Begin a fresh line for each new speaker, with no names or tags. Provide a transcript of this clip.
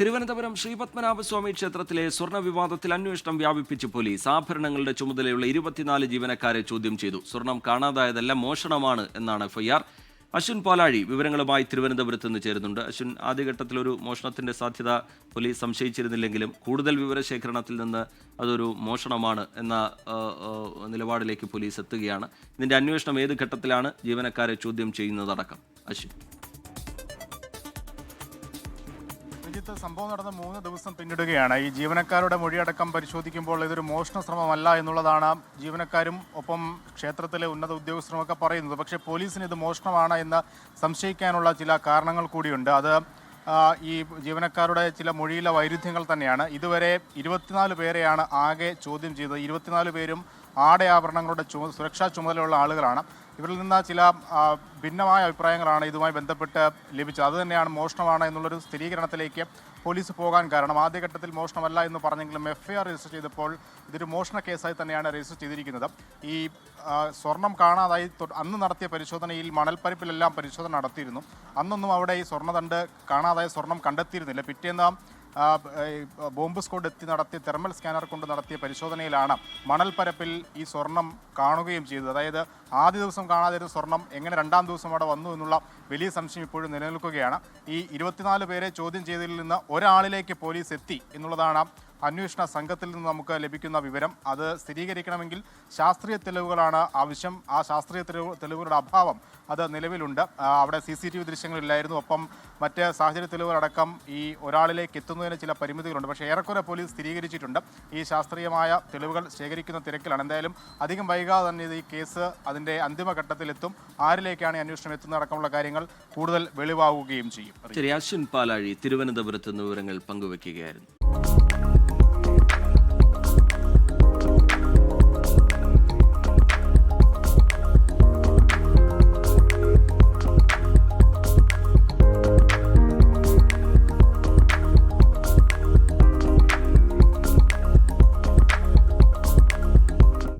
തിരുവനന്തപുരം ശ്രീപത്മനാഭസ്വാമി ക്ഷേത്രത്തിലെ സ്വർണ വിവാദത്തിൽ അന്വേഷണം വ്യാപിപ്പിച്ച് പോലീസ് ആഭരണങ്ങളുടെ ചുമതലയുള്ള ഇരുപത്തിനാല് ജീവനക്കാരെ ചോദ്യം ചെയ്തു. സ്വർണം കാണാതായതല്ല മോഷണമാണ് എന്നാണ് എഫ്ഐആർ. അശ്വിൻ പാലാഴി വിവരങ്ങളുമായി തിരുവനന്തപുരത്ത് നിന്ന് ചേരുന്നുണ്ട്. അശ്വിൻ ആദ്യഘട്ടത്തിൽ ഒരു മോഷണത്തിന്റെ സാധ്യത പോലീസ് സംശയിച്ചിരുന്നില്ലെങ്കിലും കൂടുതൽ വിവരശേഖരണത്തിൽ നിന്ന് അതൊരു മോഷണമാണ് എന്ന നിലപാടിലേക്ക് പോലീസ് എത്തുകയാണ്. ഇതിന്റെ അന്വേഷണം ഏത് ഘട്ടത്തിലാണ് ജീവനക്കാരെ ചോദ്യം ചെയ്യുന്നതടക്കം. അശ്വിൻ.
രഞ്ജിത്ത് സംഭവം നടന്ന മൂന്ന് ദിവസം പിന്നിടുകയാണ്. ഈ ജീവനക്കാരുടെ മൊഴിയടക്കം പരിശോധിക്കുമ്പോൾ ഇതൊരു മോഷണ ശ്രമമല്ല എന്നുള്ളതാണ് ജീവനക്കാരും ഒപ്പം ക്ഷേത്രത്തിലെ ഉന്നത ഉദ്യോഗസ്ഥരുമൊക്കെ പറയുന്നത്. പക്ഷേ പോലീസിന് ഇത് മോഷണമാണ് എന്ന് സംശയിക്കാനുള്ള ചില കാരണങ്ങൾ കൂടിയുണ്ട്. അത് ഈ ജീവനക്കാരുടെ ചില മൊഴിയിലെ വൈരുദ്ധ്യങ്ങൾ തന്നെയാണ്. ഇതുവരെ ഇരുപത്തിനാല് പേരെയാണ് ആകെ ചോദ്യം ചെയ്തത്. ഇരുപത്തിനാല് പേരും ആടയാഭരണങ്ങളുടെ ചുമ സുരക്ഷാ ചുമതലയുള്ള ആളുകളാണ്. ഇവരിൽ നിന്ന് ചില ഭിന്നമായ അഭിപ്രായങ്ങളാണ് ഇതുമായി ബന്ധപ്പെട്ട് ലഭിച്ചത്. അതുതന്നെയാണ് മോഷണമാണ് എന്നുള്ളൊരു സ്ഥിരീകരണത്തിലേക്ക് പോലീസ് പോകാൻ കാരണം. ആദ്യഘട്ടത്തിൽ മോഷണമല്ല എന്ന് പറഞ്ഞെങ്കിലും എഫ് ഐ ആർ രജിസ്റ്റർ ചെയ്തപ്പോൾ ഇതൊരു മോഷണ കേസായി തന്നെയാണ് രജിസ്റ്റർ ചെയ്തിരിക്കുന്നത്. ഈ സ്വർണം കാണാതായി അന്ന് നടത്തിയ പരിശോധനയിൽ മണൽപ്പരിപ്പിലെല്ലാം പരിശോധന നടത്തിയിരുന്നു. അന്നൊന്നും അവിടെ ഈ സ്വർണതണ്ട് കാണാതായ സ്വർണം കണ്ടെത്തിയിരുന്നില്ല. പിറ്റേന്ന് ബോംബ് സ്ക്വാഡ് എത്തി നടത്തിയ തെർമൽ സ്കാനർ കൊണ്ട് നടത്തിയ പരിശോധനയിലാണ് മണൽപ്പരപ്പിൽ ഈ സ്വർണം കാണുകയും ചെയ്തത്. അതായത് ആദ്യ ദിവസം കാണാതിരുന്ന സ്വർണം എങ്ങനെ രണ്ടാം ദിവസം അവിടെ വന്നു എന്നുള്ള വലിയ സംശയം ഇപ്പോഴും നിലനിൽക്കുകയാണ്. ഈ ഇരുപത്തിനാല് പേരെ ചോദ്യം ചെയ്തതിൽ നിന്ന് ഒരാളിലേക്ക് പോലീസ് എത്തി എന്നുള്ളതാണ് അന്വേഷണ സംഘത്തിൽ നിന്ന് നമുക്ക് ലഭിക്കുന്ന വിവരം അത് സ്ഥിരീകരിക്കണമെങ്കിൽ ശാസ്ത്രീയ തെളിവുകളാണ് ആവശ്യം. ആ ശാസ്ത്രീയ തെളിവുകളുടെ അഭാവം അത് നിലവിലുണ്ട്. അവിടെ സി സി ടി വി ദൃശ്യങ്ങളില്ലായിരുന്നു. ഒപ്പം മറ്റ് സാഹചര്യ തെളിവുകളടക്കം ഈ ഒരാളിലേക്ക് എത്തുന്നതിന് ചില പരിമിതികളുണ്ട്. പക്ഷേ ഏറെക്കുറെ പോലീസ് സ്ഥിരീകരിച്ചിട്ടുണ്ട്. ഈ ശാസ്ത്രീയമായ തെളിവുകൾ ശേഖരിക്കുന്ന തിരക്കിലാണ്. എന്തായാലും അധികം വൈകാതെ തന്നെ ഈ കേസ് അതിന്റെ അന്തിമഘട്ടത്തിലെത്തും. ആരിലേക്കാണ് അന്വേഷണം എത്തുന്നതടക്കമുള്ള കാര്യങ്ങൾ കൂടുതൽ വെളിവാകുകയും ചെയ്യും.
ശരി അശ്വിൻ പാലാഴി തിരുവനന്തപുരത്ത് വിവരങ്ങൾ പങ്കുവയ്ക്കുകയായിരുന്നു